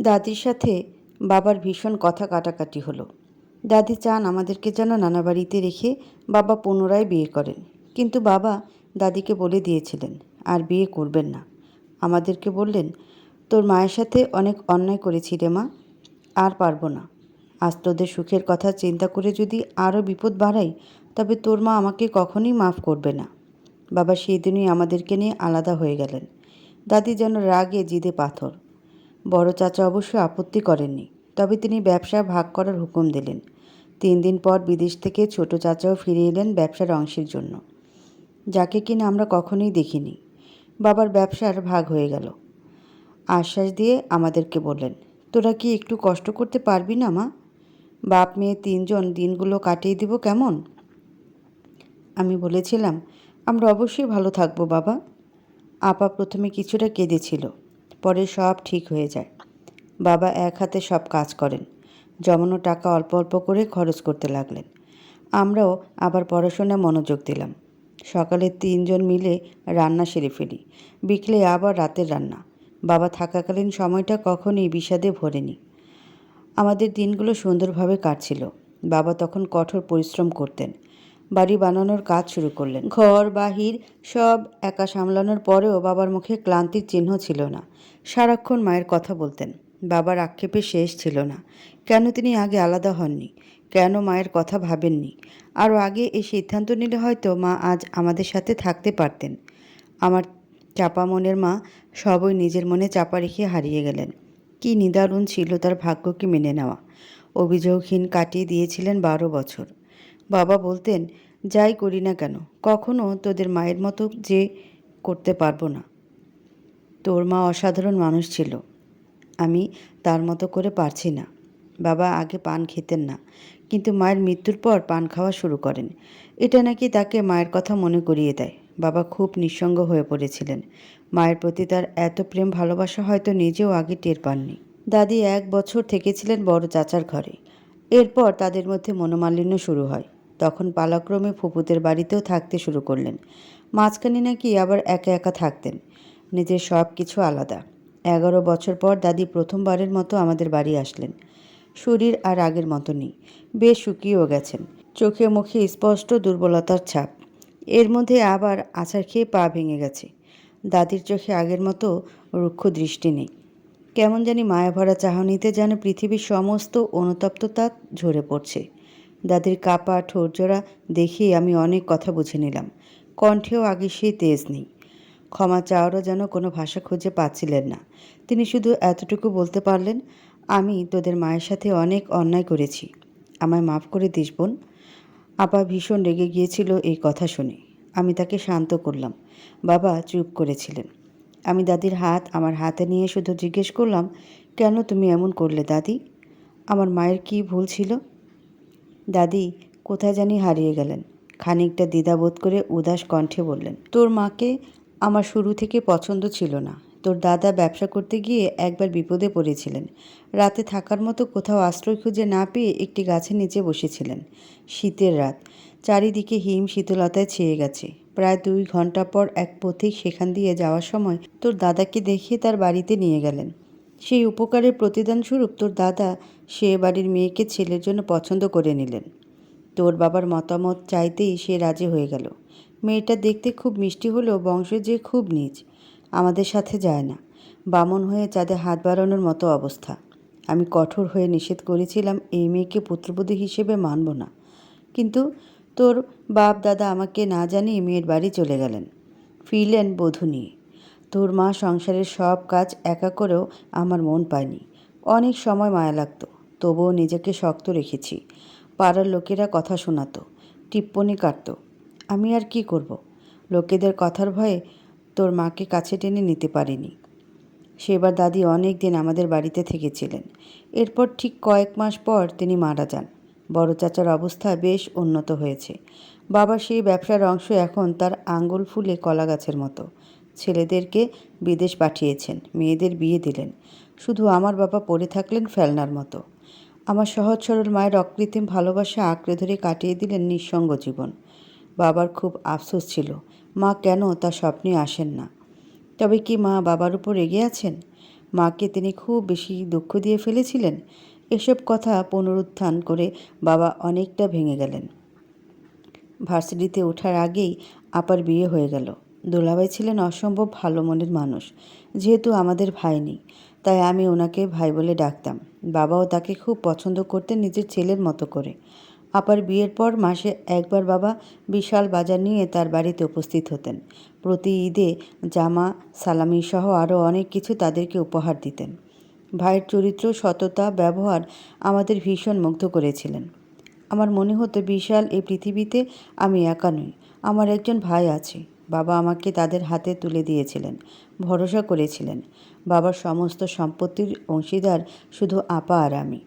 দাদির সাথে বাবার ভীষণ কথা কাটাকাটি হলো। দাদি চান আমাদেরকে যেন নানা বাড়িতে রেখে বাবা পুনরায় বিয়ে করেন। কিন্তু বাবা দাদিকে বলে দিয়েছিলেন, আর বিয়ে করবেন না। আমাদেরকে বললেন, তোর মায়ের সাথে অনেক অন্যায় করেছি রে মা, আর পারব না। আজ তোদের সুখের কথা চিন্তা করে যদি আরও বিপদ বাড়াই, তবে তোর মা আমাকে কখনোই মাফ করবে না। বাবা সেই দিনই আমাদেরকে নিয়ে আলাদা হয়ে গেলেন। দাদি যেন রাগে জিদে পাথর। বড় চাচা অবশ্য আপত্তি করেননি, তবে তিনি ব্যবসা ভাগ করার হুকুম দিলেন। তিন দিন পর বিদেশ থেকে ছোট চাচাও ফিরে এলেন ব্যবসার অংশের জন্য। যাকে কিনা আমরা কখনোই দেখিনি। বাবার ব্যবসার ভাগ হয়ে গেল। আশ্বাস দিয়ে আমাদেরকে বললেন, তোরা কি একটু কষ্ট করতে পারবি না, মা? বাপ মেয়ে তিনজন দিনগুলো কাটিয়ে দিব কেমন? আমি বলেছিলাম, আমরা অবশ্যই ভালো থাকব, বাবা। আপা প্রথমে কিছুটা কেঁদেছিল। পরে সব ঠিক হয়ে যায়। বাবা এক হাতে সব কাজ করেন। জমানো টাকা অল্প অল্প করে খরচ করতে লাগলেন। আমরাও আবার পড়াশোনায় মনোযোগ দিলাম। সকালে তিনজন মিলে রান্না সেরে ফেলি। বিকেলে আবার রাতের রান্না। বাবা থাকাকালীন সময়টা কখনই বিষাদে ভরেনি। আমাদের দিনগুলো সুন্দরভাবে কাটছিল। বাবা তখন কঠোর পরিশ্রম করতেন। বাড়ি বানানোর কাজ শুরু করলেন। ঘর, বাহির সব একা সামলানোর পরেও বাবার মুখে ক্লান্তির চিহ্ন ছিল না। সারাক্ষণ মায়ের কথা বলতেন। বাবার আক্ষেপে শেষ ছিল না। কেন তিনি আগে আলাদা হননি? কেন মায়ের কথা ভাবেননি? আরও আগে এই সিদ্ধান্ত নিলে হয়তো মা আজ আমাদের সাথে থাকতে পারতেন। আমার চাপা মনের মা সবই নিজের মনে চাপা রেখে হারিয়ে গেলেন। কি নিদারুণ ছিল তার ভাগ্যকে মেনে নেওয়া। অভিযোগহীন কাটিয়ে দিয়েছিলেন বারো বছর। বাবা বলতেন, যাই করি না কেন, কখনো তোদের মায়ের মতো যে করতে পারব না। তোর মা অসাধারণ মানুষ ছিল। আমি তার মতো করে পারছি না। বাবা আগে পান খেতেন না, কিন্তু মায়ের মৃত্যুর পর পান খাওয়া শুরু করেন। এটা নাকি তাকে মায়ের কথা মনে করিয়ে দেয়। বাবা খুব নিঃসঙ্গ হয়ে পড়েছিলেন। মায়ের প্রতি তার এত প্রেম ভালোবাসা হয়তো নিজেও আগে টের পাননি। দাদি এক বছর থেকেছিলেন বড় চাচার ঘরে। এরপর তাদের মধ্যে মনোমালিন্য শুরু হয়। তখন পালাক্রমে ফুপুদের বাড়িতেও থাকতে শুরু করলেন। মাঝখানে নাকি আবার একা একা থাকতেন। নিজের সব কিছু আলাদা। এগারো বছর পর দাদি প্রথমবারের মতো আমাদের বাড়ি আসলেন। শরীর আর আগের মতো নেই। বেশ শুকিয়েও গেছেন। চোখে মুখে স্পষ্ট দুর্বলতার ছাপ। এর মধ্যে আবার আছাড় খেয়ে পা ভেঙে গেছে। দাদির চোখে আগের মতো রুক্ষ দৃষ্টি নেই। কেমন জানি মায়াভরা চাহনিতে যেন পৃথিবীর সমস্ত অনুতপ্ততা ঝরে পড়ছে। দাদির কাপা ঠোরজোড়া দেখেই আমি অনেক কথা বুঝে নিলাম। কণ্ঠেও আগে সেই তেজ নেই। ক্ষমা চাওয়ারও যেন কোনো ভাষা খুঁজে পাচ্ছিলেন না। তিনি শুধু এতটুকু বলতে পারলেন, আমি তোদের মায়ের সাথে অনেক অন্যায় করেছি। আমায় মাফ করে দিস, বোন। আপা ভীষণ রেগে গিয়েছিল এই কথা শুনে। আমি তাকে শান্ত করলাম। বাবা, চুপ করেছিলেন। আমি দাদির হাত আমার হাতে নিয়ে শুধু জিজ্ঞেস করলাম, কেন তুমি এমন করলে দাদি? আমার মায়ের কি ভুল ছিল? দাদি, কোথায় জানি হারিয়ে গেলেন। খানিকটা দ্বিধাবোধ করে উদাস কণ্ঠে বললেন, তোর মাকে আমার শুরু থেকে পছন্দ ছিল না। তোর দাদা ব্যবসা করতে গিয়ে একবার বিপদে পড়েছিলেন। রাতে থাকার মতো কোথাও আশ্রয় খুঁজে না পেয়ে একটি গাছের নিচে বসেছিলেন। শীতের রাত, চারিদিকে হিম শীতলতায় ছেয়ে গেছে। প্রায় দুই ঘণ্টা পর এক পথিক সেখান দিয়ে যাওয়ার সময় তোর দাদাকে দেখিয়ে তার বাড়িতে নিয়ে গেলেন। সেই উপকারের প্রতিদান স্বরূপ তোর দাদা সে বাড়ির মেয়েকে ছেলের জন্য পছন্দ করে নিলেন। তোর বাবার মতামত চাইতেই সে রাজি হয়ে গেল। মেয়েটা দেখতে খুব মিষ্টি হলেও বংশ যে খুব নিচ আমাদের সাথে যায় না। বামন হয়ে চাঁদে হাত বাড়ানোর মতো অবস্থা। আমি কঠোর হয়ে নিষেধ করেছিলাম এই মেয়েকে পুত্রবধূ হিসেবে মানব না। কিন্তু তোর বাপ দাদা আমাকে না জানিয়ে মেয়ের বাড়ি চলে গেলেন। ফিরলেন বধূ নিয়ে। তোর মা সংসারের সব কাজ একা করেও আমার মন পায়নি। অনেক সময় মায়া লাগতো, তবুও নিজেকে শক্ত রেখেছি। পাড়ার লোকেরা কথা শোনাতো, টিপ্পনি কাটতো, আমি আর কি করব। লোকেদের কথার ভয়ে তোর মাকে কাছে টেনে নিতে পারিনি। সেবার দাদি অনেক দিন আমাদের বাড়িতে থেকেছিলেন। এরপর ঠিক কয়েক মাস পর তিনি মারা যান। বড় চাচার অবস্থা বেশ উন্নত হয়েছে। বাবা সেই ব্যবসার অংশ এখন তার আঙ্গুল ফুলে কলা গাছের মতো। ছেলেদেরকে বিদেশ পাঠিয়েছেন, মেয়েদের বিয়ে দিলেন। শুধু আমার বাবা পড়ে থাকলেন ফেলনার মতো। আমার সহজ সরল মায়ের অকৃত্রিম ভালোবাসা আঁকড়ে ধরে কাটিয়ে দিলেন নিঃসঙ্গ জীবন। বাবার খুব আফসোস ছিল, মা কেন তা স্বপ্নে আসেন না? তবে কি মা বাবার উপর রেগে আছেন? মাকে তিনি খুব বেশি দুঃখ দিয়ে ফেলেছিলেন? এসব কথা পুনরুত্থান করে বাবা অনেকটা ভেঙে গেলেন। ভার্সিটিতে ওঠার আগেই আপার বিয়ে হয়ে গেল। দোলাভাই ছিলেন অসম্ভব ভালো মনের মানুষ। যেহেতু আমাদের ভাই নেই, তাই আমি ওনাকে ভাই বলে ডাকতাম। বাবাও তাকে খুব পছন্দ করতেন নিজের ছেলের মতো করে। আপার বিয়ের পর মাসে একবার বাবা বিশাল বাজার নিয়ে তার বাড়িতে উপস্থিত হতেন। প্রতি ঈদে জামা, সালামি সহ আরও অনেক কিছু তাদেরকে উপহার দিতেন। ভাইয়ের চরিত্র, সততা, ব্যবহার আমাদের ভীষণ মুগ্ধ করেছিলেন। আমার মনে হতো, বিশাল এই পৃথিবীতে আমি একা নই, আমার একজন ভাই আছে। বাবা আমাকে তাদের হাতে তুলে দিয়েছিলেন, ভরসা করেছিলেন। বাবার সমস্ত সম্পত্তির অংশীদার শুধু আপা আর আমি।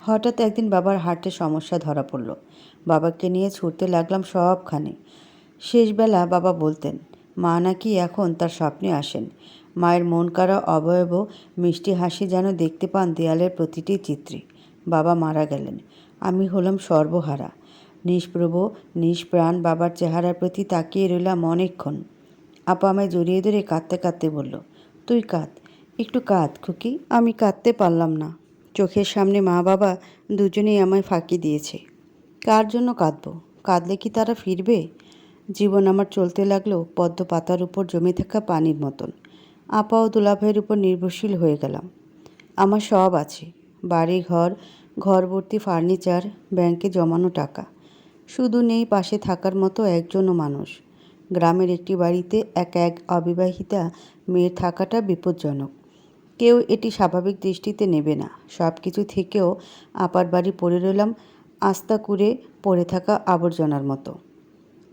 হঠাৎ একদিন বাবার হার্টে সমস্যা ধরা পড়ল। বাবাকে নিয়ে ছুটতে লাগলাম সবখানে। শেষবেলা বাবা বলতেন, মা নাকি এখন তার স্বপ্নে আসেন। মায়ের মন কারা অবয়ব, মিষ্টি হাসি যেন দেখতে পান দেয়ালের প্রতিটি চিত্রে। বাবা মারা গেলেন। আমি হলাম সর্বহারা। নিষ্প্রভ, নিষ্প্রাণ বাবার চেহারার প্রতি তাকিয়ে রইলাম অনেকক্ষণ। আপা আমায় জড়িয়ে ধরে কাঁদতে কাঁদতে বলল, তুই কাঁদ, একটু কাঁদ খুকি, আমি কাঁদতে পারলাম না। চোখের সামনে মা বাবা দুজনেই আমায় ফাঁকি দিয়েছে। কার জন্য কাঁদবো? কাঁদলে কি তারা ফিরবে? জীবন আমার চলতে লাগল পদ্ম পাতার উপর জমে থাকা পানির মতন। আপা ও দুলাভাইয়ের উপর নির্ভরশীল হয়ে গেলাম। আমার সব আছে। বাড়ি, ঘর, ঘরবর্তী, ফার্নিচার, ব্যাংকে জমানো টাকা। শুধু নেই পাশে থাকার মতো একজনও মানুষ। গ্রামের একটি বাড়িতে এক এক অবিবাহিতা মেয়ের থাকাটা বিপজ্জনক। কেউ এটি স্বাভাবিক দৃষ্টিতে নেবে না। সব কিছু থেকেও আপার বাড়ি পড়ে রইলাম আস্তা কুড়ে পড়ে থাকা আবর্জনার মতো।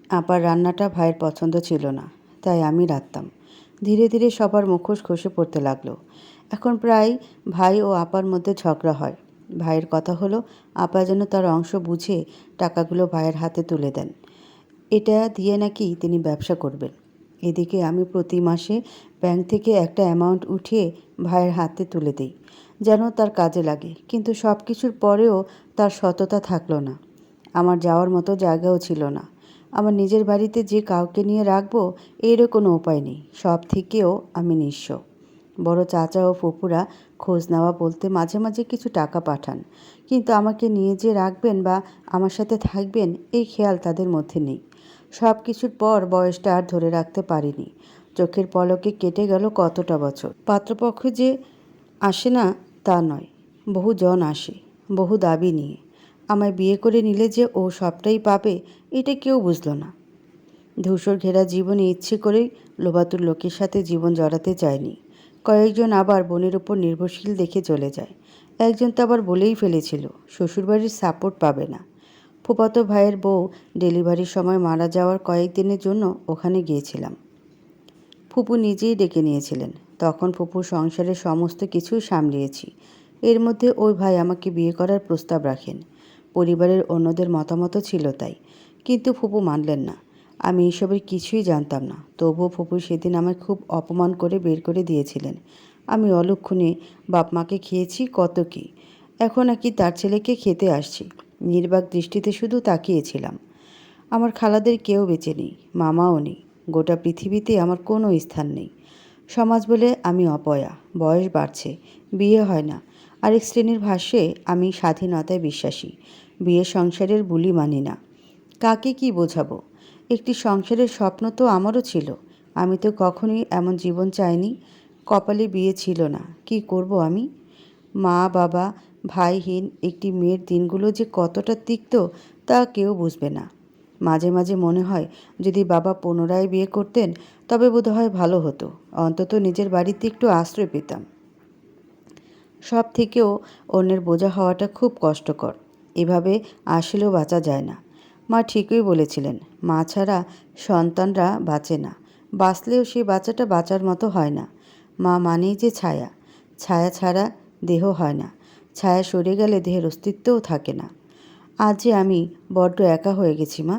আপার রান্নাটা ভাইয়ের পছন্দ ছিল না, তাই আমি রাখতাম ধীরে ধীরে সবার মুখোশ খসে পড়তে লাগল। এখন প্রায় ভাই ও আপার মধ্যে ঝগড়া হয়। ভাইয়ের কথা হলো, আপা যেন তার অংশ বুঝে টাকাগুলো ভাইয়ের হাতে তুলে দেন। এটা দিয়ে নাকি তিনি ব্যবসা করবেন। এদিকে আমি প্রতি মাসে ব্যাংক থেকে একটা অ্যামাউন্ট উঠিয়ে ভাইয়ের হাতে তুলে দিই, যেন তার কাজে লাগে। কিন্তু সব কিছুর পরেও তার সততা থাকল না। আমার যাওয়ার মতো জায়গাও ছিল না। আমার নিজের বাড়িতে যে কাউকে নিয়ে রাখব, এরও কোনো উপায় নেই। সব থেকেও আমি নিঃস্ব। বড় চাচা ও ফুপুরা খোঁজ নেওয়া বলতে মাঝে মাঝে কিছু টাকা পাঠান। কিন্তু আমাকে নিয়ে যে রাখবেন বা আমার সাথে থাকবেন, এই খেয়াল তাদের মধ্যে নেই। সব কিছুর পর বয়সটা আর ধরে রাখতে পারিনি। চোখের পলকে কেটে গেল কতটা বছর। পাত্রপক্ষ যে আসে না, তা নয়। বহু জন আসে, বহু দাবি নিয়ে। আমায় বিয়ে করে নিলে যে ও সবটাই পাবে, এটা কেউ বুঝলো না। ধূসর ঘেরা জীবনে ইচ্ছে করেই লোবাতুর লোকের সাথে জীবন জড়াতে চায়নি। কয়েকজন আবার বোনের ওপর নির্ভরশীল দেখে চলে যায়। একজন তো আবার বলেই ফেলেছিল, শ্বশুরবাড়ির সাপোর্ট পাবে না। ফুপাতো ভাইয়ের বউ ডেলিভারির সময় মারা যাওয়ার কয়েকদিনের জন্য ওখানে গিয়েছিলাম। ফুপু নিজেই ডেকে নিয়েছিলেন। তখন ফুপুর সংসারের সমস্ত কিছুই সামলিয়েছি। এর মধ্যে ওই ভাই আমাকে বিয়ে করার প্রস্তাব রাখেন। পরিবারের অন্যদের মতামতও ছিল তাই। কিন্তু ফুপু মানলেন না। আমি এসবের কিছুই জানতাম না। তবুও ফুপু সেদিন আমায় খুব অপমান করে বের করে দিয়েছিলেন। আমি অলক্ষণে বাপ মাকে খেয়েছি, কত কি? এখন নাকি তার ছেলেকে খেতে আসছি। নির্বাক দৃষ্টিতে শুধু তাকিয়েছিলাম। আমার খালাদের কেউ বেঁচে নেই, মামাও নেই। গোটা পৃথিবীতে আমার কোনো স্থান নেই। সমাজ বলে আমি অপয়া, বয়স বাড়ছে, বিয়ে হয় না। আরেক শ্রেণির ভাষ্যে, আমি স্বাধীনতায় বিশ্বাসী বিয়ে সংসারের বুলি মানি না। কাকে কি বোঝাবো? একটি সংসারের স্বপ্ন তো আমারও ছিল। আমি তো কখনোই এমন জীবন চাইনি। কপালে বিয়ে ছিল না। কি করব আমি? মা, বাবা, ভাইহীন একটি মেয়ের দিনগুলো যে কতটা তিক্ত তা কেউ বুঝবে না। মাঝে মাঝে মনে হয়, যদি বাবা পুনরায় বিয়ে করতেন, তবে বোধহয় ভালো হতো। অন্তত নিজের বাড়িতে একটু আশ্রয় পেতাম। সব থেকেও অন্যের বোঝা হওয়াটা খুব কষ্টকর। এভাবে আসলেও বাঁচা যায় না। মা ঠিকই বলেছিলেন মা ছাড়া সন্তানরা বাঁচে না। বাঁচলেও সেই বাচ্চাটা বাঁচার মতো হয় না। মা মানেই যে ছায়া। ছায়া ছাড়া দেহ হয় না। ছায়া সরে গেলে দেহের অস্তিত্বও থাকে না। আজ যে আমি বড্ড একা হয়ে গেছি, মা।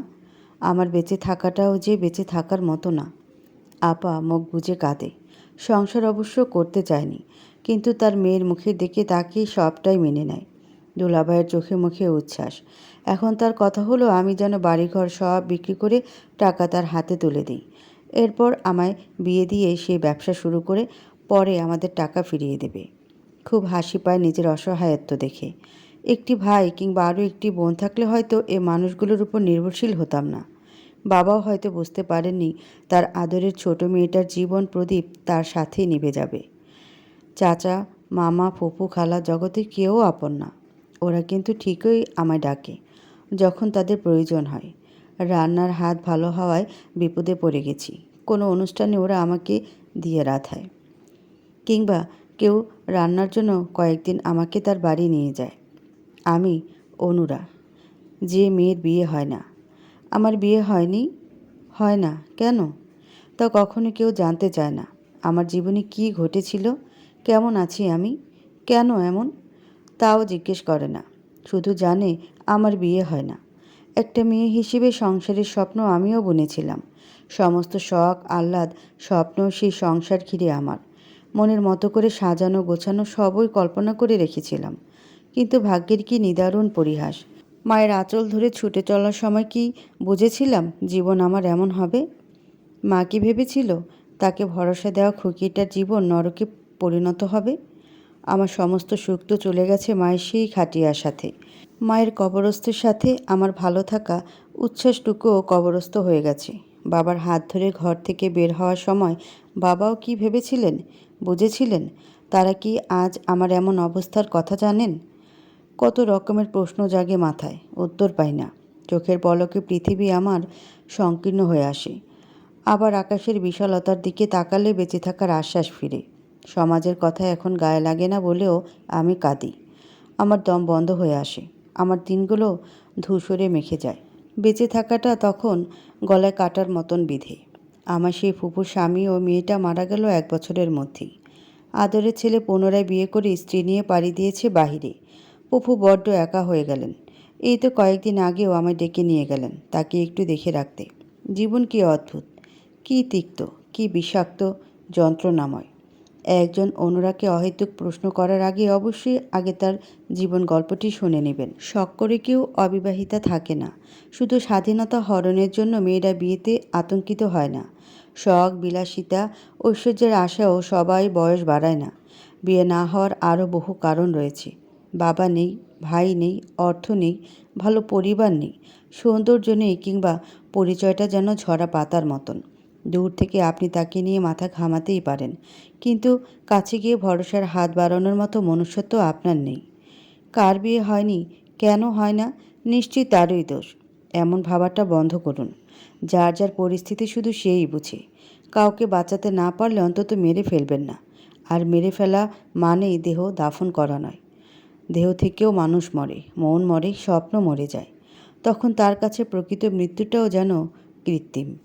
আমার বেঁচে থাকাটাও যে বেঁচে থাকার মতো না। আপা মুখ বুঝে কাঁদে। সংসার অবশ্য করতে চায়নি, কিন্তু তার মেয়ের মুখের দিকে তাকিয়ে সবটাই মেনে নেয়। দুলাভাইয়ের চোখে মুখে উচ্ছ্বাস। এখন তার কথা হলো, আমি যেন বাড়িঘর সব বিক্রি করে টাকা তার হাতে তুলে দিই। এরপর আমায় বিয়ে দিয়ে সে ব্যবসা শুরু করে পরে আমাদের টাকা ফিরিয়ে দেবে। খুব হাসি পায় নিজের অসহায়ত্ব দেখে। একটি ভাই কিংবা আরও একটি বোন থাকলে হয়তো এ মানুষগুলোর উপর নির্ভরশীল হতাম না। বাবাও হয়তো বুঝতে পারেননি তার আদরের ছোট মেয়েটার জীবন প্রদীপ তার সাথেই নিভে যাবে। চাচা, মামা ফুপু খালা জগতের কেউ আপন না। ওরা কিন্তু ঠিকই আমায় ডাকে। যখন তাদের প্রয়োজন হয়। রান্নার হাত ভালো হওয়ায় বিপদে পড়ে গেছি। কোনো অনুষ্ঠানে ওরা আমাকে দিয়ে রাধায়। কিংবা কেউ রান্নার জন্য কয়েকদিন আমাকে তার বাড়ি নিয়ে যায়। আমি, অনুরা, যে মেয়ের বিয়ে হয় না। আমার বিয়ে হয়নি? হয় না। কেন? তা কখনো কেউ জানতে চায় না। আমার জীবনে কি ঘটেছিল? কেমন আছি আমি? কেন এমন? তাও জিজ্ঞেস করে না। শুধু জানে আমার বিয়ে হয় না। একটা মেয়ে হিসেবে সংসারের স্বপ্ন আমিও বুনেছিলাম। সমস্ত শখ, আহ্লাদ, স্বপ্ন সেই সংসার ঘিরে আমার। মনের মতো করে সাজানো, গোছানো সবই কল্পনা করে রেখেছিলাম। কিন্তু ভাগ্যের কি নিদারুণ পরিহাস। মায়ের আঁচল ধরে ছুটে চলার সময় কি বুঝেছিলাম জীবন আমার এমন হবে? মা কি ভেবেছিল? তাকে ভরসা দেওয়া খুকিটার জীবন নরকে পরিণত হবে? আমার সমস্ত সুখ তো চলে গেছে মায়ের সেই খাটিয়ার সাথে। মায়ের কবরস্থের সাথে আমার ভালো থাকা উচ্ছ্বাসটুকুও কবরস্থ হয়ে গেছে। বাবার হাত ধরে ঘর থেকে বের হওয়ার সময় বাবাও কি ভেবেছিলেন? বুঝেছিলেন? তারা কি আজ আমার এমন অবস্থার কথা জানেন? কত রকমের প্রশ্ন জাগে মাথায়, উত্তর পাই না। চোখের পলকে পৃথিবী আমার সংকীর্ণ হয়ে আসে। আবার আকাশের বিশালতার দিকে তাকালে বেঁচে থাকার আশ্বাস ফিরে। সমাজের কথা এখন গায়ে লাগে না বলেও আমি কাঁদি। আমার দম বন্ধ হয়ে আসে। আমার দিনগুলো ধূসরে মেখে যায়। বেঁচে থাকাটা তখন গলায় কাটার মতন বিধে। আমার সেই ফুপুর স্বামী ও মেয়েটা মারা গেল এক বছরের মধ্যেই। আদরের ছেলে পুনরায় বিয়ে করে স্ত্রী নিয়ে পাড়ি দিয়েছে বাহিরে। পপু বড্ড একা হয়ে গেলেন। এই তো কয়েকদিন আগেও আমায় ডেকে নিয়ে গেলেন তাকে একটু দেখে রাখতে। জীবন কি অদ্ভুত, কি তিক্ত, কি বিষাক্ত যন্ত্রণাময়। একজন অনুরাগকে অহেতুক প্রশ্ন করার আগে অবশ্যই আগে তার জীবন গল্পটি শুনে নেবেন। শখ করে কেউ অবিবাহিতা থাকে না। শুধু স্বাধীনতা হরণের জন্য মেয়েরা বিয়েতে আতঙ্কিত হয় না। শখ, বিলাসিতা, ঐশ্বর্যের আশাও সবাই বয়স বাড়ায় না। বিয়ে না হওয়ার আরও বহু কারণ রয়েছে। বাবা নেই, ভাই নেই, অর্থ নেই, ভালো পরিবার নেই। সৌন্দর্য নেই কিংবা পরিচয়টা যেন ঝরা পাতার মতন। দূর থেকে আপনি তাকে নিয়ে মাথা ঘামাতেই পারেন। কিন্তু কাছে গিয়ে ভরসার হাত বাড়ানোর মতো মনুষ্যত্ব আপনার নেই। কার বিয়ে হয়নি, কেন হয় না, নিশ্চয়ই তারই দোষ। এমন ভাবাটা বন্ধ করুন। যার যার পরিস্থিতি শুধু সেই বুঝে। কাউকে বাঁচাতে না পারলে অন্তত মেরে ফেলবেন না। আর মেরে ফেলা মানেই দেহ দাফন করা নয়। দেহ থেকেও মানুষ মরে, মন মরে, স্বপ্ন মরে যায়। তখন তার কাছে প্রকৃত মৃত্যুটাও যেন কৃত্রিম।